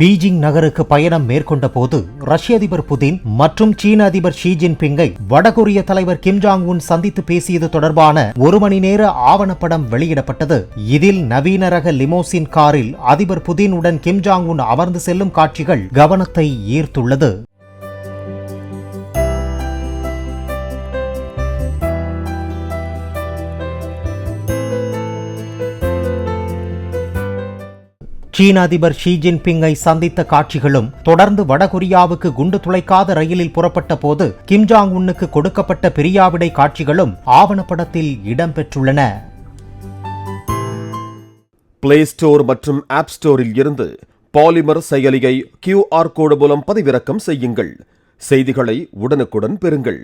Beijing நகருக்கு பயணம் மேற்கொண்ட போது ரஷ்ய அதிபர் புதின் மற்றும் சீன அதிபர் ஷி ஜின்பிங்கை வடகொரிய தலைவர் கிம் ஜாங் உன் சந்தித்து பேசியது தொடர்பான ஒரு மணி நேர ஆவணப்படம் வெளியிடப்பட்டது. இதில் நவீன ரக லிமோசின் காரில் அதிபர் புதின் உடன் கிம் ஜாங் உன் அமர்ந்து செல்லும் காட்சிகள் கவனத்தை ஈர்த்துள்ளது. சீன அதிபர் ஷி ஜின்பிங்கை சந்தித்த காட்சிகளும் தொடர்ந்து வடகொரியாவுக்கு குண்டு துளைக்காத ரயிலில் புறப்பட்ட போது கிம் ஜாங் உன்னுக்கு கொடுக்கப்பட்ட பிரியாவிடை காட்சிகளும் ஆவணப்படத்தில் இடம்பெற்றுள்ளன. பிளே ஸ்டோர் மற்றும் ஆப் ஸ்டோரில் இருந்து பாலிமர் செயலியை கியூஆர் கோடு மூலம் பதிவிறக்கம் செய்யுங்கள். செய்திகளை உடனுக்குடன் பெறுங்கள்.